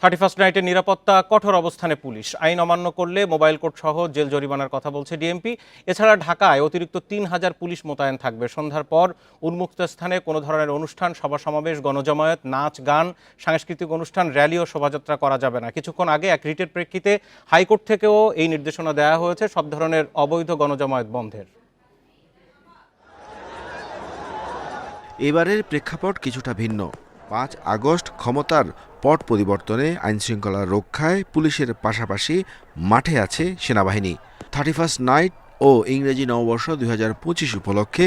Thirty first নাইটের নিরাপত্তা কঠোর অবস্থানে পুলিশ। আইন অমান্য করলে মোবাইল কোর্ট সহ জেল জরিমানার কথা বলছে ডিএমপি। এছাড়া ঢাকায় অতিরিক্ত তিন হাজার পুলিশ মোতায়েন থাকবে। সন্ধ্যার পর উন্মুক্ত স্থানে কোনো ধরনের অনুষ্ঠান, সভা সমাবেশ, গণজমায়েত, নাচ, গান, সাংস্কৃতিক অনুষ্ঠান র্যালি ও শোভাযাত্রা করা যাবে না। কিছুক্ষণ আগে এক রিটের প্রেক্ষিতে হাইকোর্ট থেকেও এই নির্দেশনা দেওয়া হয়েছে, সব ধরনের অবৈধ গণজমায়েত বন্ধের। এবারের প্রেক্ষাপট কিছুটা ভিন্ন। পাঁচ আগস্ট ক্ষমতার পট পরিবর্তনে আইনশৃঙ্খলা রক্ষায় পুলিশের পাশাপাশি মাঠে আছে সেনাবাহিনী। থার্টি ফার্স্ট নাইট ও ইংরেজি নববর্ষ দুই হাজার পঁচিশ উপলক্ষে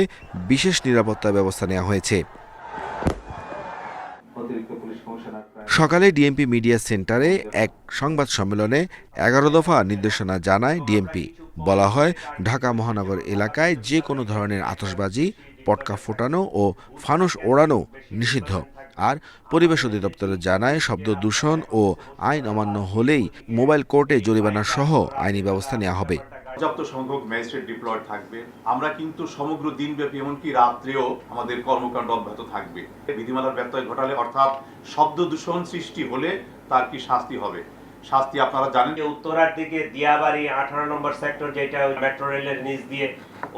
বিশেষ নিরাপত্তা ব্যবস্থা নেওয়া হয়েছে। সকালে ডিএমপি মিডিয়া সেন্টারে এক সংবাদ সম্মেলনে এগারো দফা নির্দেশনা জানায় ডিএমপি। বলা হয়, ঢাকা মহানগর এলাকায় যে কোনো ধরনের আতশবাজি, পটকা ফোটানো ও ফানুস ওড়ানো নিষিদ্ধ। আর পরিবেশ অধিদপ্তর জানায় শব্দ দূষণ ও আইন অমান্য হলেই মোবাইল কোর্টে জরিমানা সহ আইনি ব্যবস্থা নেওয়া হবে। পর্যাপ্ত সংখ্যক ম্যাজিস্ট্রেট ডিপ্লয়েড থাকবে। আমরা কিন্তু সমগ্র দিনব্যাপী এমনকি রাত্রেও আমাদের কর্মকাণ্ড অব্যাহত থাকবে। বিধিমালার ব্যত্যয় ঘটালে অর্থাৎ শব্দ দূষণ সৃষ্টি হলে তার কি শাস্তি হবে? শাস্তি আপনারা জানেন? যে উত্তরার দিকে দিয়াবাড়ি আঠারো নম্বর সেক্টর যেটা মেট্রো রেলের নিচ দিয়ে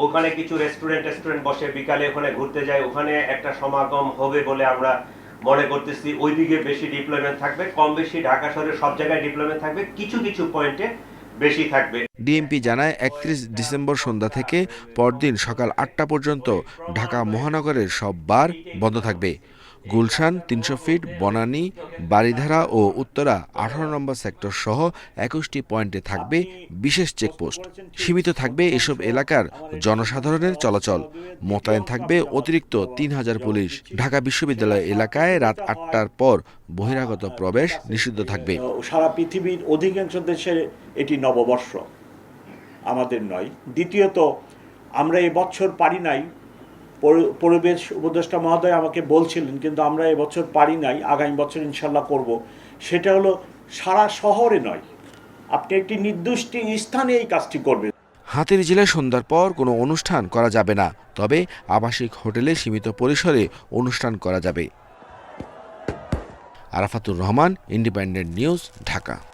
ওখানে কিছু রেস্টুরেন্ট রেস্টুরেন্ট বসে বিকালে ওখানে ঘুরতে যায়। ওখানে একটা সমাগম হবে বলে আমরা মনে করতেছি ওইদিকে বেশি ডিপ্লয়মেন্ট থাকবে কম বেশি ঢাকা শহরে সব জায়গায় ডিপ্লয়মেন্ট থাকবে, কিছু কিছু পয়েন্টে বেশি থাকবে। ডিএমপি জানায়, একত্রিশ ডিসেম্বর সন্ধ্যা থেকে পরদিন সকাল আটটা পর্যন্ত ঢাকা মহানগরের সব বার বন্ধ থাকবে। গুলশান তিনশো ফিট, বনানী, বারিধারা ও উত্তরা আঠারো নম্বর সেক্টর সহ একুশটি পয়েন্টে থাকবে বিশেষ চেকপোস্ট। সীমিত থাকবে এসব এলাকার জনসাধারণের চলাচল। মোতায়েন থাকবে অতিরিক্ত তিন হাজার পুলিশ। ঢাকা বিশ্ববিদ্যালয় এলাকায় রাত আটটার পর বহিরাগত প্রবেশ নিষিদ্ধ থাকবে। সারা পৃথিবীর অধিকাংশ দেশের এটি নববর্ষ। আমাদের নয়। দ্বিতীয়ত, আমরা এবছর পারি নাই। পরিবেশ উপদেষ্টা মহোদয় আমাকে বলছিলেন, কিন্তু আমরা এবছর পারি নাই, আগামী বছর ইনশাল্লাহ করব। সেটা হলো, সারা শহরে নয়। আপনি একটি নির্দিষ্ট স্থানে এই কাজটি করবেন। হাতের জেলায় সন্ধ্যার পর কোনো অনুষ্ঠান করা যাবে না, তবে আবাসিক হোটেলে সীমিত পরিসরে অনুষ্ঠান করা যাবে। Arafatur Rahman, independent news, Dhaka.